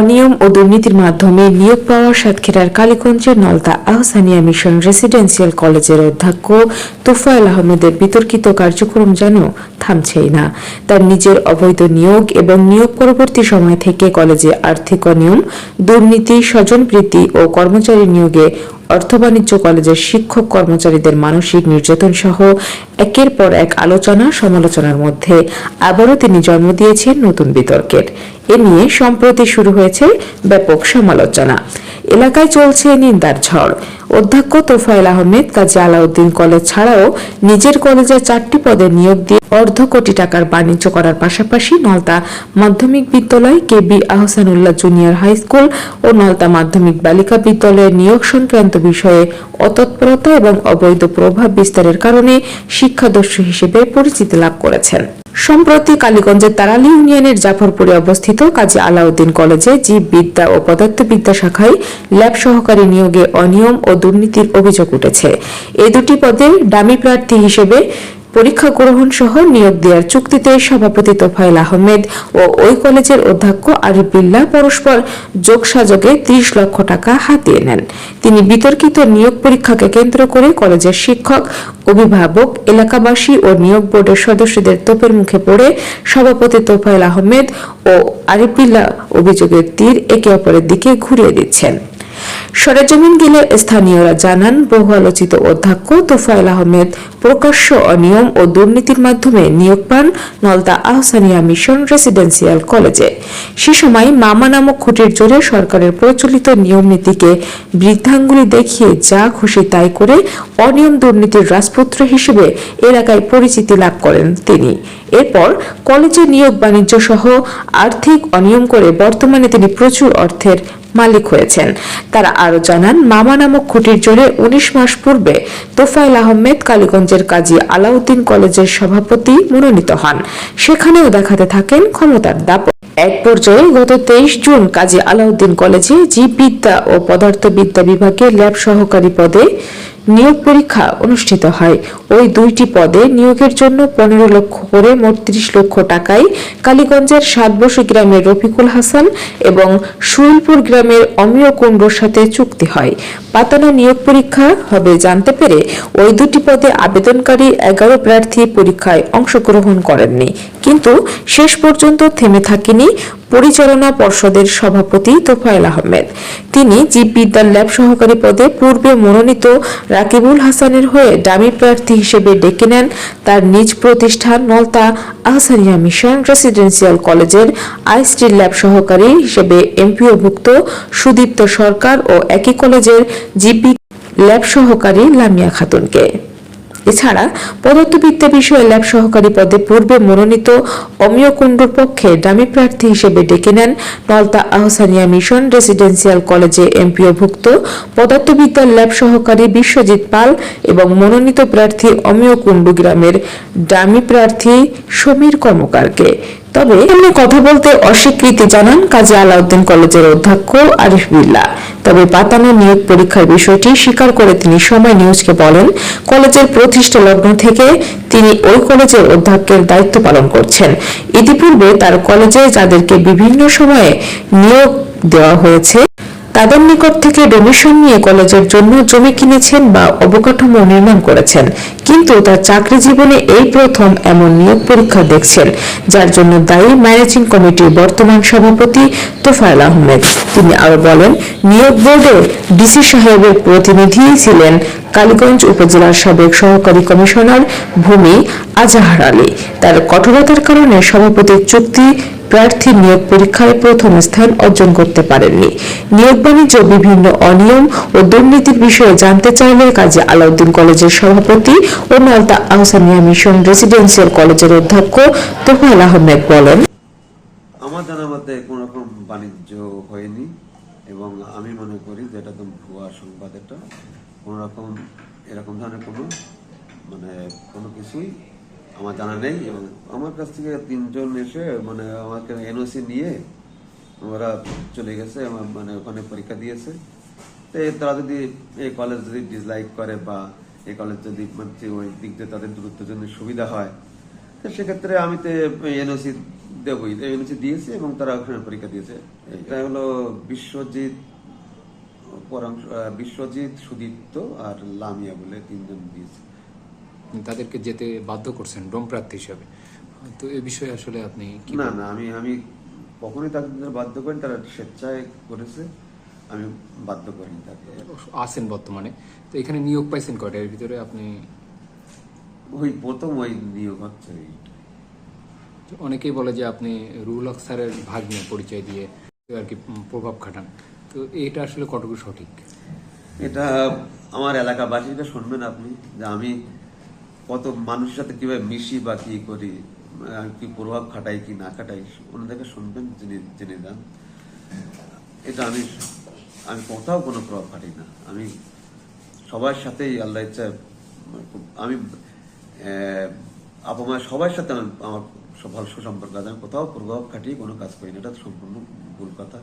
অনিয়ম ও দুর্নীতির মাধ্যমে নিয়োগ পাওয়া সাতক্ষীরার কালীগঞ্জের নলতা আহসানিয়া মিশন রেসিডেন্সিয়াল কলেজের অধ্যক্ষ তুফায়ল আহমেদের বিতর্কিত কার্যক্রম যেন থামছেই না। তার নিজের অবৈধ নিয়োগ এবং নিয়োগ পরবর্তী সময় থেকে কলেজে আর্থিক অনিয়ম, দুর্নীতি, স্বজনপ্রীতি ও কর্মচারী নিয়োগে অর্থ বাণিজ্য কলেজের শিক্ষক কর্মচারীদের মানসিক নির্যাতন সহ একের পর এক আলোচনা সমালোচনার মধ্যে আবারও তিনি জন্ম দিয়েছেন নতুন বিতর্কের। এ নিয়ে সম্প্রতি শুরু হয়েছে ব্যাপক সমালোচনা। এলাকায় চলছে নিন্দার ঝড়। অধ্যক্ষ তোফায়েল আহমেদ কাজী আলাউদ্দিন কলেজ ছাড়াও নিজের কলেজে চারটি পদে নিয়োগ দিয়ে অর্ধ কোটি টাকার বাণিজ্য করার পাশাপাশি নলতা মাধ্যমিক বিদ্যালয় K B Ahsanullah junior high school ও নলতা মাধ্যমিক বালিকা বিদ্যালয়ের নিয়োগ সংক্রান্ত বিষয়ে অতৎপরতা এবং অবৈধ প্রভাব বিস্তারের কারণে শিক্ষাদস্যু হিসেবে পরিচিতি লাভ করেছেন। সম্প্রতি কালীগঞ্জের তারালি ইউনিয়নের জাফরপুরে অবস্থিত কাজী আলাউদ্দিন কলেজে জীববিদ্যা ও পদার্থবিদ্যা শাখায় ল্যাব সহকারী নিয়োগে অনিয়ম ও দুর্নীতির অভিযোগ উঠেছে। এ দুটি পদে ডামি প্রার্থী হিসেবে পরীক্ষা গ্রহণ সহ নিয়োগ দেওয়ার চুক্তিতে সভাপতি তোফায়েল আহমেদ ও ওই কলেজের অধ্যক্ষ আরিফ বিল্লাহ পরস্পর যোগসাযোগে ত্রিশ লক্ষ টাকা হাতিয়ে নেন। তিনি বিতর্কিত নিয়োগ পরীক্ষাকে কেন্দ্র করে কলেজের শিক্ষক, অভিভাবক, এলাকাবাসী ও নিয়োগ বোর্ডের সদস্যদের তোপের মুখে পড়ে সভাপতি তোফায়েল আহমেদ ও আরিফ বিল্লাহ অভিযোগের তীর একে অপরের দিকে ঘুরিয়ে দিচ্ছেন। সরেজমিন গেলে স্থানীয়রা জানান, বহু আলোচিত অধ্যক্ষ তোফায়েল আহমেদ প্রকাশ্য অনিয়ম ও দুর্নীতির মাধ্যমে নিয়োগ পান নলতা আহসানিয়া মিশন রেসিডেন্সিয়াল কলেজে। সে সময় মামা নামক খুঁটির জোরে সরকারের প্রচলিত নিয়ম নীতিকে বৃদ্ধাঙ্গুলি দেখিয়ে যা খুশি তাই করে অনিয়ম দুর্নীতির রাজপুত্র হিসেবে এলাকায় পরিচিতি লাভ করেন তিনি। এরপর কলেজে নিয়োগ বাণিজ্য সহ আর্থিক অনিয়ম করে বর্তমানে তিনি প্রচুর অর্থের মালিক হয়েছেন। তারা আরও জানান, মামা নামক খুঁটির জোরে উনিশ মাস পূর্বে তোফাইল আহমেদ কালীগঞ্জের কাজী আলাউদ্দিন কলেজের সভাপতি মনোনীত হন। সেখানেও দেখাতে থাকেন ক্ষমতার দাপট। এক পর্যায়ে গত তেইশ জুন কাজী আলাউদ্দিন কলেজে জীববিদ্যা ও পদার্থবিদ্যা বিভাগে ল্যাব সহকারী পদে নিয়োগ পরীক্ষা অনুষ্ঠিত হয়। ওই দুইটি পদে নিয়োগের জন্য পনেরো লক্ষ করে মোট ত্রিশ লক্ষ টাকায় কালীগঞ্জের সাতবসী গ্রামের রফিকুল হাসান এবং সুইলপুর গ্রামের অমিয় কুণ্ডুর সাথে চুক্তি হয়। পাতানো নিয়োগ পরীক্ষা হবে জানতে পেরে ওই দুটি পদে আবেদনকারী এগারো প্রার্থী পরীক্ষায় অংশগ্রহণ করেননি। কিন্তু শেষ পর্যন্ত থেমে থাকেনি পরিচালনা পর্ষদের সভাপতি তোফায়েল আহমেদ। তিনি জীববিদ্যার ল্যাব সহকারী পদে পূর্বে মনোনীত রাকিবুল হাসানের হয়ে ডামি প্রার্থী হিসেবে ডেকে নেন তার নিজ প্রতিষ্ঠান নলতা আহসানিয়া মিশন রেসিডেন্সিয়াল কলেজের আইসটি ল্যাব সহকারী হিসেবে এমপিওভুক্ত সুদীপ্ত সরকার ও একই কলেজের জিপি ল্যাব সহকারী লামিয়া খাতুনকে। এছাড়া পদার্থবিদ্যা বিষয়ে ল্যাব সহকারী পদে পূর্বে মনোনীত অমিয় কুণ্ডুর পক্ষে ডামি প্রার্থী হিসেবে ডেকে নেন নলতা আহসানিয়া মিশন রেসিডেন্সিয়াল কলেজে এমপিওভুক্ত পদার্থবিদ্যার ল্যাব সহকারী বিশ্বজিৎ পাল এবং মনোনীত প্রার্থী অমিয় কুণ্ডু গ্রামের ডামি প্রার্থী সমীর কর্মকারকে। তবে এমনি কথা বলতে অস্বীকৃতি জানান কাজী আলাউদ্দিন কলেজের অধ্যক্ষ আরিফ বিল্লাহ তবে পাতানো নিয়োগ পরীক্ষার বিষয়টি স্বীকার করে তিনি সময় নিউজকে বলেন, কলেজের প্রতিষ্ঠা লগ্ন থেকে তিনি ওই কলেজের অধ্যক্ষের দায়িত্ব পালন করছেন। ইতিপূর্বে তার কলেজে যাদেরকে বিভিন্ন সময়ে নিয়োগ দেওয়া হয়েছে, তাদের নিকট থেকে ডোনেশন নিয়ে কলেজের জন্য জমি কিনেছেন বা অবকাঠামো নির্মাণ করেছেন। কিন্তু তার চাকরি জীবনে এই প্রথম এমন নিয়োগ পরীক্ষা দেখছেন, যার জন্য দায়ী ম্যানেজিং কমিটির বর্তমান সভাপতি তোফায়েল আহমেদ। তিনি আরও বলেন, নিয়োগ বোর্ডে ডিসি সাহেবের প্রতিনিধি ছিলেন কালীগঞ্জ উপজেলার সাবেক সহকারী কমিশনার ভূমি আজাহার আলী। তার কঠোরতার কারণে সভাপতির চুক্তি প্রার্থী নিয়োগ পরীক্ষায় প্রথম স্থান অর্জন করতে পারেননি। নিয়োগ বাণিজ্য বিভিন্ন অনিয়ম ও দুর্নীতির বিষয়ে জানতে চাইলে কাজী আলাউদ্দিন কলেজের সভাপতি ও আহসানিয়া মিশন রেসিডেন্সিয়াল কলেজের অধ্যক্ষ তোফায়েল আহমেদ বলেন, আমার মধ্যে কোনো রকম বাণিজ্য হয়নি এবং আমি মনে করি যে এটা তো ভুয়া সংবাদ এটা। কোনো রকম এরকম ধরনের কোনো মানে কোনো কিছুই আমার জানা নেই এবং আমার কাছ থেকে তিনজন এসে মানে আমাকে এনওসি নিয়ে ওরা চলে গেছে মানে ওখানে পরীক্ষা দিয়েছে। তারা যদি এই কলেজ যদি ডিসলাইক করে বা এই কলেজ যদি মানে ওই দিক দিয়ে তাদের দূরত্বের জন্য সুবিধা হয় তো সেক্ষেত্রে আমি তো এনওসি দেবই। হচ্ছে দিয়েছে এবং তারা ওখানে পরীক্ষা দিয়েছে। এটা হলো বিশ্বজিৎ পরাংশ বিশ্বজিৎ সুদীপ্ত আর লামিয়া বলে তিনজন দিয়েছে। তাদেরকে যেতে বাধ্য করছেন ডোম প্রার্থী হিসাবে। তো এ বিষয়ে আসলে আপনি না না আমি আমি কখনোই তাদের বাধ্য করি তারা স্বেচ্ছায় করেছে। আমি বাধ্য করিনি তাকে। আছেন বর্তমানে। তো এখানে নিয়োগ পাইছেন কয়টা? এর ভিতরে আপনি ওই প্রথম ওই নিয়োগ হচ্ছে। অনেকেই বলে যে আপনি রুহুল হক স্যারের ভাগ্নে পরিচয় দিয়ে আর কি প্রভাব খাটান। তো এটা আসলে কতটুকু সঠিক? এটা আমার এলাকাবাসীটা শুনবেন আপনি যে আমি কত মানুষের সাথে কীভাবে মিশি বা কি করি আমি কি প্রভাব খাটাই কি না খাটাই ওনাদেরকে শুনবেন জেনে জেনে যান এটা আমি আমি কোথাও কোনো প্রভাব খাটি না। আমি সবার সাথেই আল্লাহ ইচ্ছা আমি আপমা সবার সাথে আমার আমার ভালো সুসম্পর্ক আছে। আমি কোথাও প্রভাব খাটিয়ে কোনো কাজ করি না। এটা সম্পূর্ণ ভুল কথা।